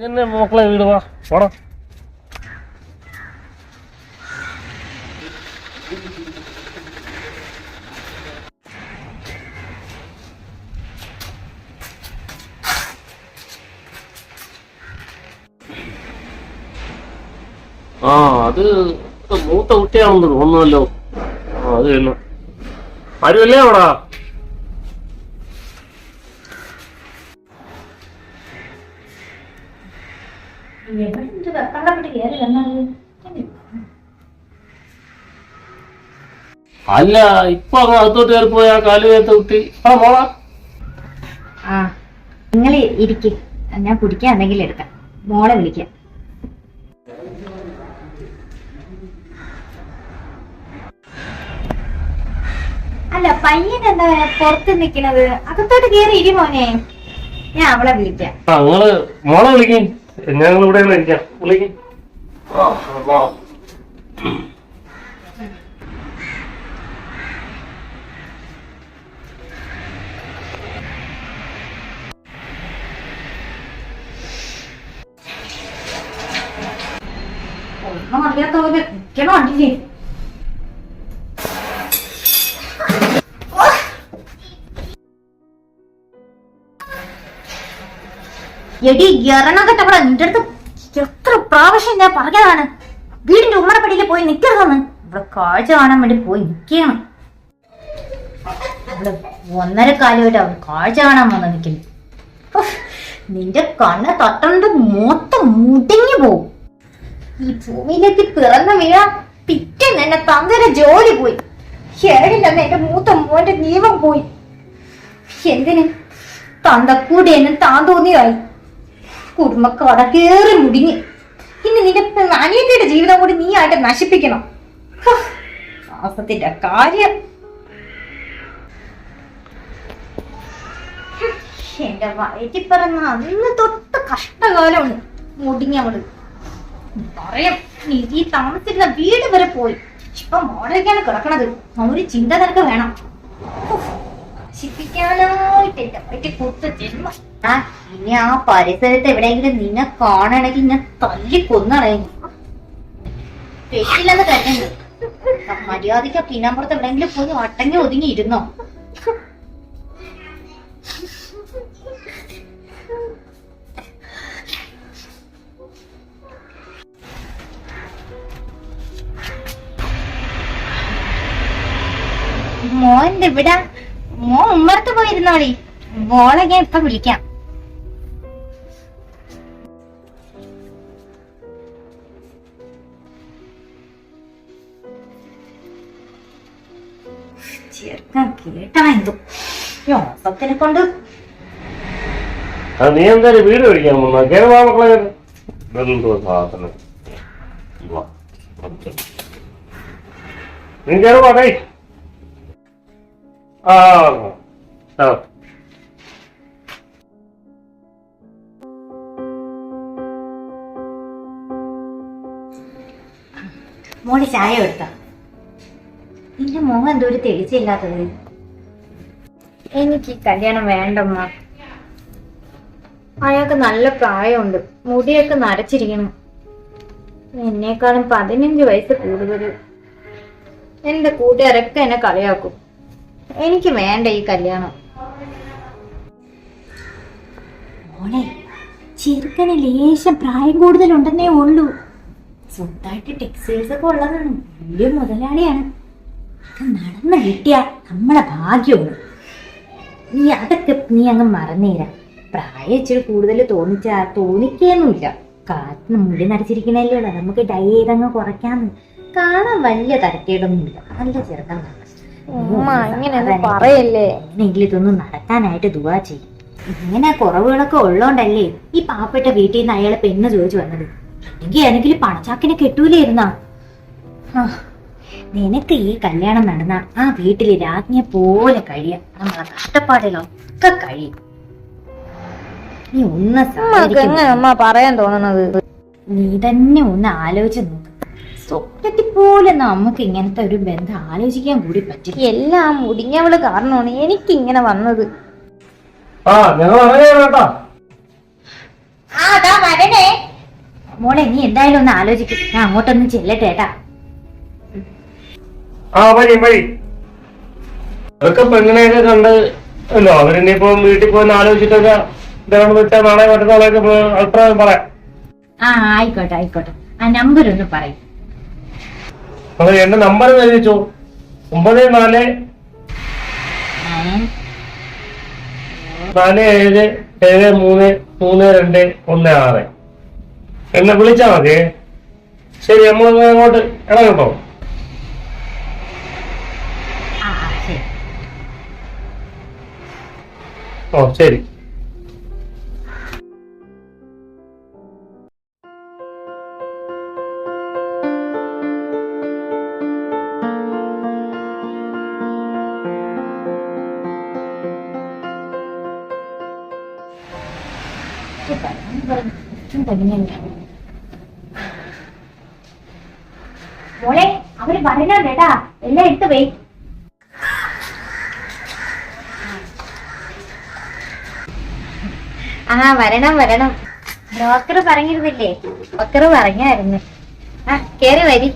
ഇതെന്നെ മോക്കളെ വീട് വാ. പോടാ. ആ അത് മൂത്ത കുട്ടിയാണെന്ന് തോന്നുന്നല്ലോ. അത് തന്നെ ആരുമല്ലേ അവിടെ? അല്ല ഇപ്പൊ അങ്ങ് അകത്തോട്ട് കയറി പോയ ആ കാൽ വേത്ത കുട്ടി ആ മോളാ. ആ നിങ്ങൾ ഇരിക്ക്. ഞാൻ കുടിക്കാൻ എന്തെങ്കിലും എടുക്കാം. മോളെ വിളിക്കാം. അല്ല പയ്യൻ എന്താ പുറത്ത് നിക്കണത് അകത്തോട്ട് കേറി ഇരി മോനെ. ഞാൻ അവളെ വിളിക്കാം. ആ നിങ്ങൾ മോളെ വിളിക്കും. ഞങ്ങൾ ഇവിടെ വിളിക്കാം. വിളിക്കും അടില്ലേ എടി എറണാകട്ടവിടെ നിന്റെ അടുത്ത് എത്ര പ്രാവശ്യം ഞാൻ പറഞ്ഞതാണ്. വീടിന്റെ ഉമ്മറപ്പടിയിൽ പോയി നിൽക്കരുതെന്ന് ഇവിടെ കാഴ്ച കാണാൻ വേണ്ടി പോയി നിക്കണം ഇവിടെ ഒന്നര കാലമായിട്ട് അവൾ കാഴ്ച കാണാൻ വന്ന് നിൽക്കുന്നു നിന്റെ കണ്ണ് തട്ടണ്ട് മൊത്തം മുടിഞ്ഞു പോവും ഈ ഭൂമിയിലേക്ക് പിറന്ന വീഴ പിറ്റേന്ന് എന്നെ തന്തര ജോലി പോയി. ഏഴില്ലെന്ന് എന്റെ മൂത്ത മോന്റെ ജീവൻ പോയി. എന്തിന്? കൂടെ എന്നെ താൻ തോന്നിയായി കുടുംബക്കാട കേറി മുടിഞ്ഞ്. ഇനി നിന്റെ അനിയത്തിയുടെ ജീവിതം കൂടി നീ ആയിട്ട് നശിപ്പിക്കണം. മാസത്തിന്റെ കാര്യം. എന്റെ വയറ്റിൽ പറഞ്ഞ അന്ന് തൊട്ട് കഷ്ടകാലമാണ് മുടിഞ്ഞവൾ പറയാം. നീ താമസിക്കുന്ന വീട് വരെ പോയി. ഇപ്പൊ മോഡലിക്കാണ് കിടക്കണത്. ഒരു ചിന്ത നിനക്ക് വേണം. നശിപ്പിക്കാനായിട്ട് എന്റെ പറ്റി കുത്ത് ജന്മ. ആ ഇനി ആ പരിസരത്ത് എവിടെയെങ്കിലും നിന്നെ കാണണമെങ്കിൽ ഞാൻ തല്ലി കൊന്നണേ തെറ്റില്ലെന്ന് കരുതുന്നു മര്യാദയ്ക്ക് പിന്നാമ്പുറത്ത് എവിടെയെങ്കിലും പോയി അട്ടങ്ങി ഒതുങ്ങി ഇരുന്നോ? മോന്റെ ഇവിടെ മോൻ ഉമ്മറത്ത് പോയിരുന്നോളി. മോളെ ഞാൻ ഇപ്പൊ വിളിക്കാം? ചെറുക്കൻ കേട്ടാ എന്തോ. യോസത്തിനെ കൊണ്ട്. നീ എന്തായാലും വീട് മേടിക്കാൻ കേറി വാ മക്കളെ സാധനം. നീ ഡേയ്. ആ ആ മോളി ചായ എടുത്ത നിന്റെ മോഹം എന്തോ ഒരു തെളിച്ചില്ലാത്തത് എനിക്ക് കല്യാണം വേണ്ടമ്മ. അയാൾക്ക് നല്ല പ്രായമുണ്ട്. മുടിയൊക്കെ നരച്ചിരിക്കണം. എന്നെക്കാളും പതിനഞ്ച് വയസ്സ് കൂടുതൽ എന്റെ കൂട്ടുകാരൊക്കെ എന്നെ കളിയാക്കും. എനിക്ക് വേണ്ട ഈ കല്യാണം. മോനെ ചെറുക്കന് ലേശം പ്രായം കൂടുതലുണ്ടെന്നേ ഉള്ളൂ. സ്വന്തമായിട്ട് ടെക്സ്റ്റൈൽസ് ഒക്കെ ഉള്ളതാണ്. വലിയ മുതലാളിയാണ്. നടന്നു കിട്ടിയ നമ്മളെ ഭാഗ്യമാണ്. നീ അതൊക്കെ നീ അങ്ങ് മറന്നേരാ. പ്രായം ഇച്ചിരി കൂടുതൽ തോന്നിച്ചാ തോന്നിക്കേന്നുമില്ല. കാത്തിന് മുടി നരച്ചിരിക്കണല്ലേ നമുക്ക് ഡൈ ചെയ്തങ്ങ് കുറയ്ക്കാന്ന്. കാണാൻ വലിയ തരക്കേടൊന്നുമില്ല. നല്ല ചെറുക്കാൻ പറയല്ലേ? എങ്കിലും ഇതൊന്നും നടക്കാനായിട്ട് ദുവാ ചെയ്യും. ഇങ്ങനെ കുറവുകളൊക്കെ ഉള്ളോണ്ടല്ലേ ഈ പാവപ്പെട്ട വീട്ടിൽ നിന്ന് അയാളെ പെണ്ണ് ചോദിച്ചു വന്നത്? അല്ലെങ്കിൽ ഏതെങ്കിലും പണച്ചാക്കിനെ കെട്ടൂലായിരുന്നാ? നിനക്ക് ഈ കല്യാണം നടന്ന ആ വീട്ടിൽ രാജ്ഞിയെ പോലെ കഴിയാം. നമ്മളെ കഷ്ടപ്പാടിലൊക്കെ കഴിയും. നീ ഒന്ന് പറയാൻ തോന്നുന്നത് നീ തന്നെ ഒന്ന് ആലോചിച്ച് നോക്ക്. സ്വപ്നത്തിൽ പോലെ നമുക്ക് ഇങ്ങനത്തെ ഒരു ബന്ധം ആലോചിക്കാൻ കൂടി പറ്റില്ല. എല്ലാം മുടിഞ്ഞവൾ കാരണമാണ് എനിക്ക് ഇങ്ങനെ വന്നത്. ആ ഞങ്ങൾ അറിയാം കേട്ടാ. ആ അതാ വരണേ. മോളെ നീ എന്തായാലും ഒന്ന് ആലോചിക്കും. ഞാൻ അങ്ങോട്ടൊന്ന് ചെല്ലട്ടെ ഏട്ടാ. ആ വഴി വഴി അതൊക്കെ പെണ്ണിനെയൊക്കെ കണ്ട് അല്ലോ അവരിനിപ്പോ വീട്ടിൽ പോയി ആലോചിച്ചിട്ടൊക്കെ ഇതാണ് വെച്ചാൽ നാളെ മറ്റന്നാളൊക്കെ പോ- അഭിപ്രായം പറയാം. ആ ആയിക്കോട്ടെ ആയിക്കോട്ടെ. ആ നമ്പർ ഒന്ന് പറയും. അത് എന്റെ നമ്പർ എഴുതിച്ചോ ഒമ്പത് നാല് നാല് ഏഴ് ഏഴ് മൂന്ന് മൂന്ന് രണ്ട് ഒന്ന് ആറ്. എന്നെ വിളിച്ചാ മതി. ശരി നമ്മളൊന്ന് അങ്ങോട്ട് ശരി. ഓ ശരി. മോളെ അവർ പറയുന്നുണ്ട് കേട്ടാ എല്ലാം എടുത്തു പോയി. ആ വരണം വരണം. ബ്രോക്കർ പറഞ്ഞിരുന്നില്ലേ? ബ്രോക്കർ പറഞ്ഞായിരുന്നു. ആ കേറി വരി.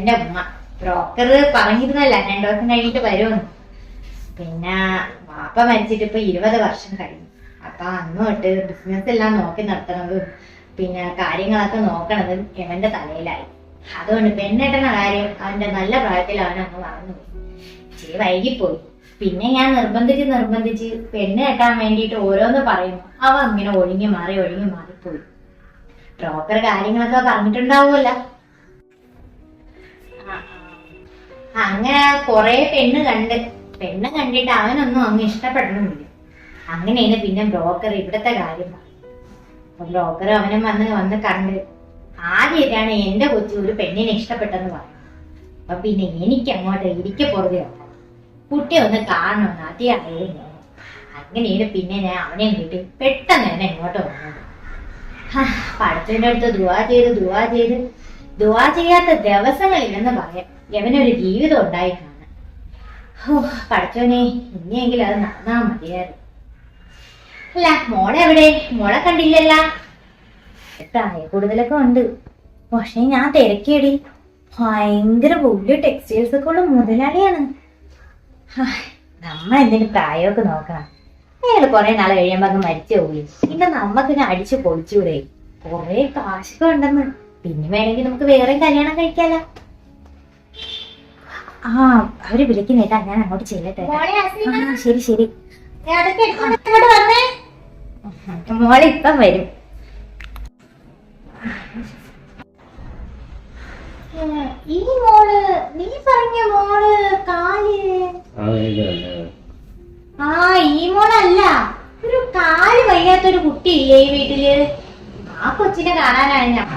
ഇവന്റെ ഉമ്മ. ബ്രോക്കർ പറഞ്ഞിരുന്നല്ല രണ്ടു ദിവസം കഴിഞ്ഞിട്ട് വരുമെന്ന്. പിന്നെ വാപ്പ മരിച്ചിട്ട് ഇപ്പൊ ഇരുപത് വർഷം കഴിഞ്ഞു. അപ്പൊ അന്ന് തൊട്ട് ബിസിനസ് എല്ലാം നോക്കി നടത്തണതും പിന്നെ കാര്യങ്ങളൊക്കെ നോക്കണതും ഇവന്റെ തലയിലായി. അതുകൊണ്ട് പെണ്ണെട്ടണ കാര്യം അവന്റെ നല്ല പ്രായത്തിൽ അവൻ അങ്ങ് മറന്നുപോയി ഇച്ചിരി വൈകിപ്പോയി. പിന്നെ ഞാൻ നിർബന്ധിച്ച് നിർബന്ധിച്ച് പെണ്ണ് കെട്ടാൻ വേണ്ടിയിട്ട് ഓരോന്ന് പറയുന്നു അവ ഇങ്ങനെ ഒഴിഞ്ഞു മാറി ഒഴിഞ്ഞു മാറിപ്പോയി. ബ്രോക്കർ കാര്യങ്ങളൊക്കെ പറഞ്ഞിട്ടുണ്ടാവുമല്ലോ. അങ്ങനെ കൊറേ പെണ്ണ് കണ്ട് പെണ്ണ് കണ്ടിട്ട് അവനൊന്നും അങ്ങ് ഇഷ്ടപ്പെടണമില്ല. അങ്ങനെയാണ് പിന്നെ ബ്രോക്കർ ഇവിടത്തെ കാര്യം ബ്രോക്കർ അവനും വന്ന് വന്ന് കണ്ട് ആദ്യമായിട്ടാണ് എന്റെ കൊച്ചു ഒരു പെണ്ണിനെ ഇഷ്ടപ്പെട്ടെന്ന് പറഞ്ഞു അപ്പൊ പിന്നെ എനിക്ക് അങ്ങോട്ട് ഇരിക്ക പുറകെ കുട്ടി ഒന്ന് കാണണമെന്ന് ആദ്യം അങ്ങനെ അങ്ങനെയാണ് പിന്നെ ഞാൻ അവനെയും കിട്ടി പെട്ടെന്ന് തന്നെ ഇങ്ങോട്ട് വന്നത്. പഠിച്ചതിന്റെ അടുത്ത് ദുവാ ചെയ്ത് ദുവാ ചെയ്ത്. ദുവാ ചെയ്യാത്ത ദിവസങ്ങളില്ലെന്ന് പറയാം. യവനൊരു ജീവിതം ഉണ്ടായി കാണാൻ ഓ പഠിച്ചോനെ ഇനിയെങ്കിലും അത് നടന്നാ മതിയായിരുന്നു. അല്ല മോളെ എവിടെ? മോളെ കണ്ടില്ലല്ല. പ്രായ കൂടുതലൊക്കെ ഉണ്ട്. പക്ഷെ ഞാൻ തിരക്കിയടി ഭയങ്കര വലിയ ടെക്സ്റ്റൈൽസ് ഒക്കെ ഉള്ള മുതലാളിയാണ്. നമ്മ എന്തിനു പ്രായമൊക്കെ നോക്കണം. അയാൾ കുറെ നാൾ കഴിയുമ്പോ മരിച്ചു പോയി. പിന്നെ നമ്മക്കിനെ അടിച്ചു പൊളിച്ചൂടെ. കുറെ കാശൊക്കെ ഉണ്ടെന്ന്. പിന്നെ വേണമെങ്കിൽ നമുക്ക് വേറെ കല്യാണം കഴിക്കാലോ. ആ അവർ വിളിക്കുന്നേട്ടാ ഞാൻ അങ്ങോട്ട് ചെല്ലട്ടെ. ആ, ശരി ശരി. മോളെ ഇപ്പം വരും. ഈ മോൾ നീ പറഞ്ഞ മോൾ കാൽ. ആ ഈ മോളല്ല. ഒരു കാൽ വയ്യാത്തൊരു കുട്ടിയില്ലേ ഈ വീട്ടിൽ? ആ കൊച്ചിനെ കാണാനാണ് ഞാൻ.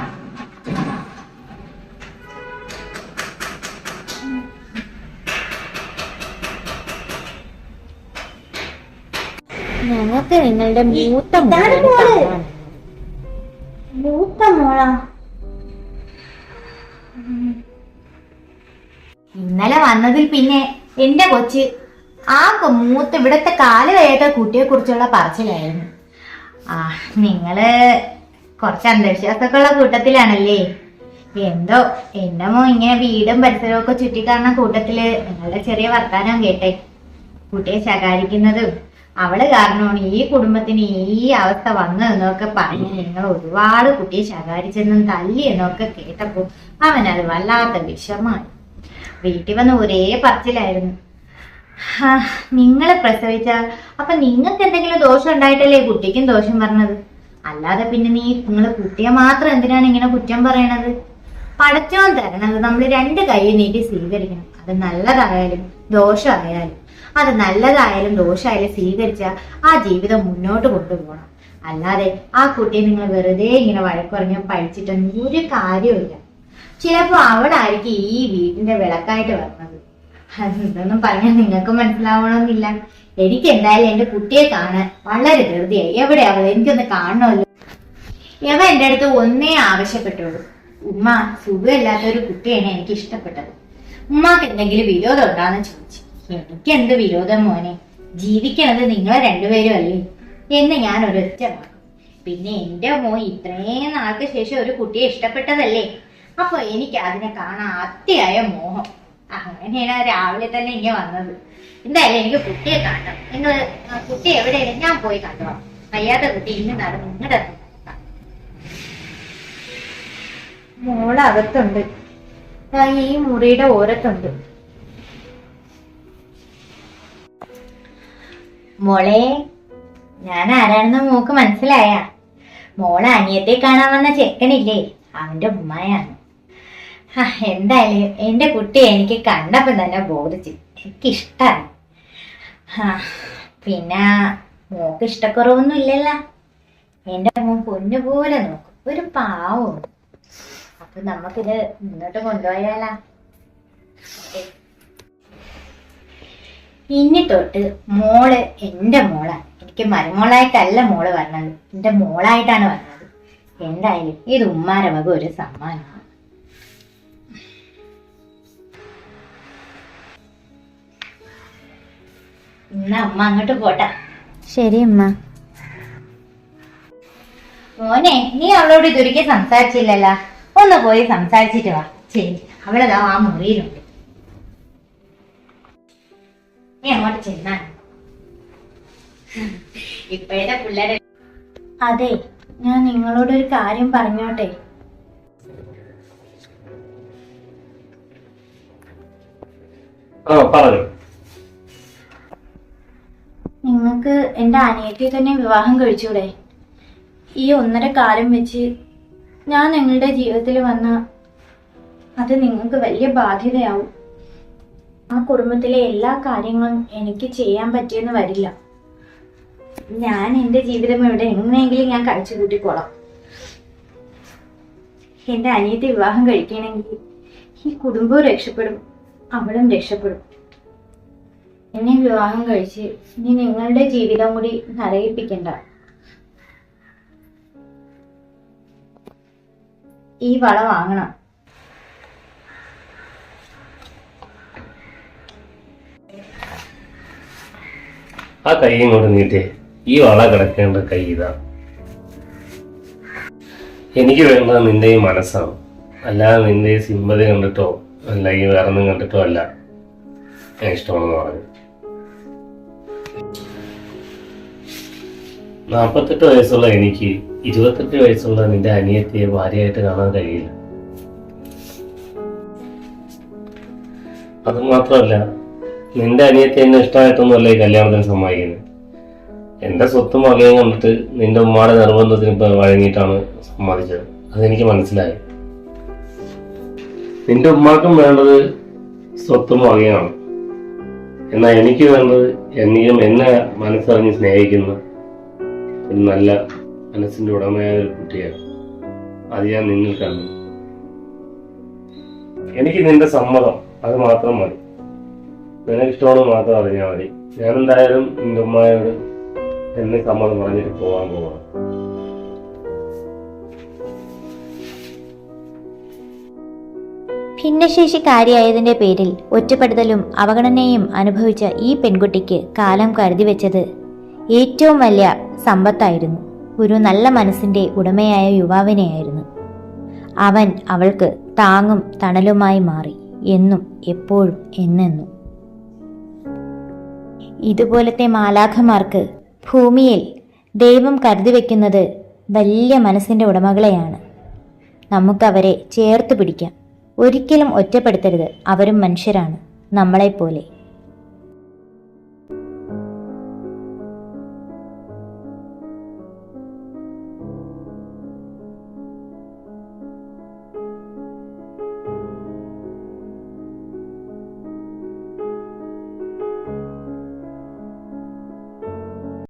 ഞങ്ങൾക്ക് നിങ്ങളുടെ മൂത്ത മൂത്ത മോളാ. ഇന്നലെ വന്നതിൽ പിന്നെ എന്റെ കൊച്ച് ആ മൂത്ത ഇവിടത്തെ കാൽ കഴിയാത്ത കുട്ടിയെ കുറിച്ചുള്ള പറച്ചിലായിരുന്നു. ആ നിങ്ങൾ കുറച്ച് അന്ധവിശ്വാസമൊക്കെ ഉള്ള കൂട്ടത്തിലാണല്ലേ? എന്തോ എന്റെ മോ ഇങ്ങനെ വീടും പരിസരവും ഒക്കെ ചുറ്റിക്കാണുന്ന കൂട്ടത്തിൽ നിങ്ങളുടെ ചെറിയ വർത്താനം കേട്ടെ. കുട്ടിയെ ശകാരിക്കുന്നതും. അവൾ കാരണമാണ് ഈ കുടുംബത്തിന് ഈ അവസ്ഥ വന്നതെന്നൊക്കെ പറഞ്ഞ് നിങ്ങൾ ഒരുപാട് കുട്ടിയെ ശകാരിച്ചെന്നും തല്ലി എന്നൊക്കെ കേട്ടപ്പോ അവനത് വല്ലാത്ത വിഷമായി. വീട്ടിൽ വന്ന് ഒരേ പറച്ചിലായിരുന്നു. നിങ്ങളെ പ്രസവിച്ച? അപ്പൊ നിങ്ങൾക്ക് എന്തെങ്കിലും ദോഷം ഉണ്ടായിട്ടല്ലേ കുട്ടിക്കും ദോഷം പറഞ്ഞത്? അല്ലാതെ പിന്നെ നീ നിങ്ങൾ കുട്ടിയെ മാത്രം എന്തിനാണ് ഇങ്ങനെ കുറ്റം പറയണത്? പടച്ചോൻ തരണത് നമ്മൾ രണ്ട് കൈ നീട്ടി സ്വീകരിക്കണം. അത് നല്ലതായാലും ദോഷമായാലും. അത് നല്ലതായാലും ദോഷമായാലും സ്വീകരിച്ച ആ ജീവിതം മുന്നോട്ട് കൊണ്ടുപോകണം. അല്ലാതെ ആ കുട്ടിയെ നിങ്ങൾ വെറുതെ ഇങ്ങനെ വഴക്കുറഞ്ഞോ പഴിച്ചിട്ടൊന്നും ഒരു കാര്യമില്ല ചിലപ്പോ അവളായിരിക്കും ഈ വീടിന്റെ വിളക്കായിട്ട് വരുന്നത് ഇതൊന്നും പറഞ്ഞാൽ നിങ്ങൾക്ക് മനസ്സിലാവണമെന്നില്ല. എനിക്ക് എന്തായാലും എന്റെ കുട്ടിയെ കാണാൻ വളരെ ധൃതിയായി. എവിടെ അവൾ? എനിക്കൊന്ന് കാണണമല്ലോ. എവ എന്റെ അടുത്ത് ഒന്നേ ആവശ്യപ്പെട്ടുള്ളൂ. ഉമ്മ സുഖമില്ലാത്ത ഒരു കുട്ടിയാണ് എനിക്ക് ഇഷ്ടപ്പെട്ടത് ഉമ്മാക്ക് എന്തെങ്കിലും വിരോധം ഉണ്ടാന്ന് ചോദിച്ചു. എനിക്ക് എന്ത് വിരോധം മോനെ? ജീവിക്കണത് നിങ്ങളെ രണ്ടുപേരും അല്ലേ? എന്ന് ഞാൻ ഒരൊറ്റ പിന്നെ എന്റെ മോൻ ഇത്രയും നാൾക്ക് ശേഷം ഒരു കുട്ടിയെ ഇഷ്ടപ്പെട്ടതല്ലേ? അപ്പൊ എനിക്ക് അതിനെ കാണാൻ അത്യായ മോഹം. അങ്ങനെയാണ് രാവിലെ തന്നെ ഇങ്ങനെ വന്നത്. എന്തായാലും എനിക്ക് കുട്ടിയെ കാണണം. നിങ്ങൾ കുട്ടി എവിടെയാണ് ഞാൻ പോയി കണ്ടോ വയ്യാത്ത കുട്ടി ഇന്ന് നടന്നു നിങ്ങളുടെ ഇറങ്ങി. മോൾ അകത്തുണ്ട് ഈ മുറിയുടെ ഓരത്തുണ്ട്. മോളെ ഞാൻ ആരാണെന്ന് മോക്ക് മനസ്സിലായ. മോളെ അനിയത്തെ കാണാൻ വന്ന ചെക്കനില്ലേ? അവന്റെ ഉമ്മയാണ്. എന്തായാലും എന്റെ കുട്ടിയെ എനിക്ക് കണ്ടപ്പം തന്നെ ബോധിച്ചു എനിക്കിഷ്ടായി ഹാ, പിന്നെ മോക്ക് ഇഷ്ടക്കുറവൊന്നും ഇല്ലല്ലോ. എന്റെ മോൻ പൊന്നുപോലെ നോക്കും. ഒരു പാവം. അപ്പൊ നമുക്കിത് മുന്നോട്ട് കൊണ്ടുപോയാലാ? ഇനി തൊട്ട് മോൾ എന്റെ മോളാണ് എനിക്ക് മരുമോളായിട്ടല്ല മോൾ വരണത്. എന്റെ മോളായിട്ടാണ് വരണത്. എന്തായാലും ഇത് ഉമ്മാരെ വക ഒരു സമ്മാനമാണ്. എന്നാ അമ്മ അങ്ങോട്ട് പോട്ടെ. ശരി അമ്മ. മോനെ നീ അവളോട് ഇതൊരിക്കൽ സംസാരിച്ചില്ലല്ലോ. ഒന്ന് പോയി സംസാരിച്ചിട്ട് വാ. ശരി അവളതാ ആ മുറിയിലുണ്ട്. നീ അങ്ങോട്ട് ചെന്നാ. ഇപ്പോഴത്തെ പിള്ളേരെ അതെ ഞാൻ നിങ്ങളോട് ഒരു കാര്യം പറഞ്ഞോട്ടെ. നിങ്ങൾക്ക് എന്റെ അനിയത്തി തന്നെ വിവാഹം കഴിച്ചൂടെ? ഈ ഒന്നര കാലം വെച്ച് ഞാൻ നിങ്ങളുടെ ജീവിതത്തിൽ വന്ന അത് നിങ്ങൾക്ക് വലിയ ബാധ്യതയാവും. ആ കുടുംബത്തിലെ എല്ലാ കാര്യങ്ങളും എനിക്ക് ചെയ്യാൻ പറ്റിയെന്ന് വരില്ല. ഞാൻ എന്റെ ജീവിതം ഇവിടെ എങ്ങനെയെങ്കിലും ഞാൻ കഴിച്ചു കൂട്ടിക്കോളാം. എന്റെ അനിയത്തെ വിവാഹം കഴിക്കണമെങ്കിൽ ഈ കുടുംബവും രക്ഷപ്പെടും അവളും രക്ഷപ്പെടും. എന്നെ വിവാഹം കഴിച്ച് ഇനി നിങ്ങളുടെ ജീവിതം കൂടി നരയിപ്പിക്കണ്ട ഈ വള വാങ്ങണം. ആ കൈ ഇങ്ങോട്ട് നീട്ടി. ഈ വള കിടക്കേണ്ട കൈ ഇതാ. എനിക്ക് വേണ്ടത് നിന്റെ ഈ മനസ്സാണ്. അല്ലാതെ നിന്റെ ഈ സിമ്പതി കണ്ടിട്ടോ അല്ല ഈ വേറെ ഒന്നും കണ്ടിട്ടോ അല്ല. ഞാൻ ഇഷ്ടമാണെന്ന് പറഞ്ഞു. നാൽപ്പത്തെട്ട് വയസ്സുള്ള എനിക്ക് ഇരുപത്തെട്ട് വയസ്സുള്ള നിന്റെ അനിയത്തിയെ ഭാര്യയായിട്ട് കാണാൻ കഴിയില്ല. അത് മാത്രമല്ല നിന്റെ അനിയത്തി എന്നെ ഇഷ്ടമായിട്ടൊന്നുമല്ല ഈ കല്യാണത്തിന് സമ്മതിക്കുന്നത്. എന്റെ സ്വത്തും വകയും കണ്ടിട്ട് നിന്റെ ഉമ്മയുടെ നിർബന്ധത്തിന് വഴങ്ങിയിട്ടാണ് സമ്മതിച്ചത്. അതെനിക്ക് മനസ്സിലായി. നിന്റെ ഉമ്മാക്കും വേണ്ടത് സ്വത്തും വകയാണ് എന്നാൽ എനിക്ക് വേണ്ടത് എന്നെയും എന്നെ മനസ്സറിഞ്ഞ് സ്നേഹിക്കുന്ന ഒരു നല്ല മനസ്സിന്റെ ഉടമയായ ഒരു കുട്ടിയാണ്. അത് ഞാൻ നിന്നിൽ എനിക്ക് നിന്റെ സമ്മതം അത് മാത്രം മതി. നിനക്ക് മാത്രം അറിഞ്ഞാൽ മതി. ഞാൻ എന്തായാലും നിന്റെ ഉമ്മായോട് എന്നെ സമ്മതം പറഞ്ഞിട്ട് പോകാൻ ഭിന്നശേഷി ഭിന്നശേഷിക്കാരിയായതിന്റെ പേരിൽ ഒറ്റപ്പെടുത്തലും അവഗണനയും അനുഭവിച്ച ഈ പെൺകുട്ടിക്ക് കാലം കരുതി വെച്ചത് ഏറ്റവും വലിയ സമ്പത്തായിരുന്നു. ഒരു നല്ല മനസ്സിന്റെ ഉടമയായ യുവാവിനെയായിരുന്നു. അവൻ അവൾക്ക് താങ്ങും തണലുമായി മാറി. എന്നും എപ്പോഴും എന്നെന്നും. ഇതുപോലത്തെ മാലാഖമാർക്ക് ഭൂമിയിൽ ദൈവം കരുതി വയ്ക്കുന്നത് വലിയ മനസ്സിന്റെ ഉടമകളെയാണ്. നമുക്കവരെ ചേർത്ത് പിടിക്കാം. ഒരിക്കലും ഒറ്റപ്പെടുത്തരുത്. അവരും മനുഷ്യരാണ്. നമ്മളെപ്പോലെ.